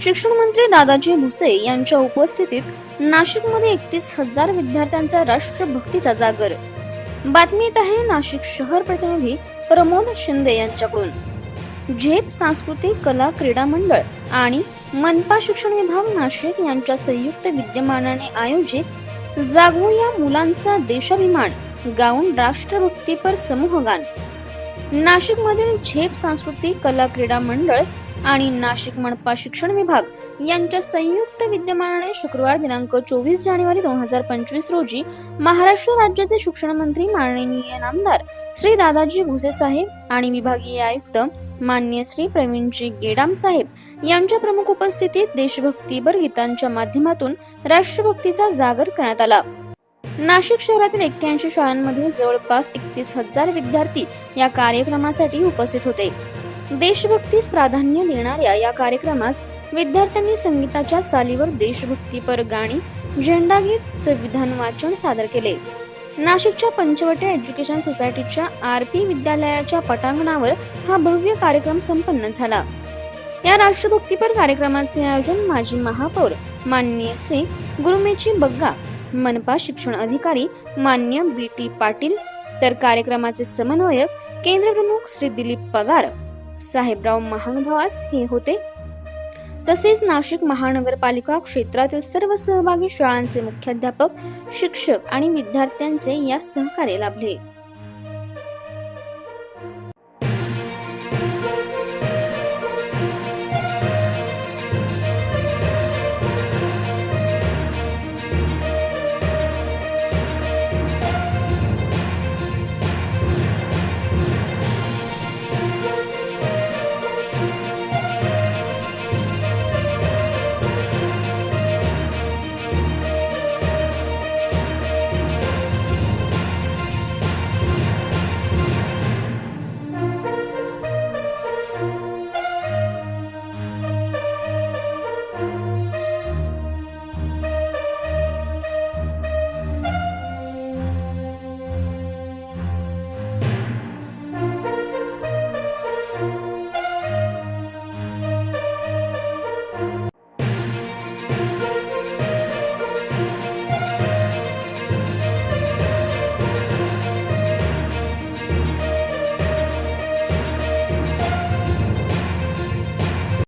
शिक्षण मंत्री दादाजी भुसे यांच्या उपस्थितीत नाशिकमध्ये एकतीस हजार विद्यार्थ्यांचा राष्ट्रभक्तीचा जागर. बातमी येत आहे नाशिक शहर प्रतिनिधी प्रमोद शिंदे यांच्याकडून. झेप सांस्कृतिक कला क्रीडा मंडळ आणि मनपा शिक्षण विभाग नाशिक यांच्या संयुक्त विद्यमानाने आयोजित जागवू या मुलांचा देशाभिमान गाऊन राष्ट्रभक्तीपर समूहगान. नाशिकमधील झेप सांस्कृतिक कला क्रीडा मंडळ आणि नाशिक मनपा शिक्षण विभाग यांच्या संयुक्त विद्यमानाने शुक्रवार दिनांक चोवीस जानेवारी दोन हजार पंचवीस रोजी महाराष्ट्र राज्याचे शिक्षण मंत्री माननीय नामदार श्री दादाजी भुसे साहेब आणि विभागीय आयुक्त मान्य श्री प्रवीणजी गेडाम साहेब यांच्या प्रमुख उपस्थितीत देशभक्तीपर गीतांच्या माध्यमातून राष्ट्रभक्तीचा जागर करण्यात आला. नाशिक शहरातील एक्क्याऐंशी शाळांमधील जवळपास एकतीस हजार विद्यार्थी या कार्यक्रमासाठी उपस्थित होते. देशभक्तीस प्राधान्य देणाऱ्या या कार्यक्रमास विद्यार्थ्यांनी संगीताच्या चालीवर देशभक्तीपर गाणी झेंडागीत संविधान वाचन सादर केले. नाशिकच्या पंचवटी एज्युकेशन सोसायटीच्या आर पी विद्यालयाच्या पटांगणावर हा भव्य कार्यक्रम संपन्न झाला. या राष्ट्रभक्तीपर कार्यक्रमाचे आयोजन माजी महापौर माननीय श्री गुरुमेची बग्गा मनपा शिक्षण अधिकारी मान्य बी टी पाटील तर कार्यक्रमाचे समन्वयक केंद्र प्रमुख श्री दिलीप पगार साहेबराव महानुभावास हे होते. तसेच नाशिक महानगरपालिका क्षेत्रातील सर्व सहभागी शाळांचे मुख्याध्यापक शिक्षक आणि विद्यार्थ्यांचे या सहकार्य लाभले.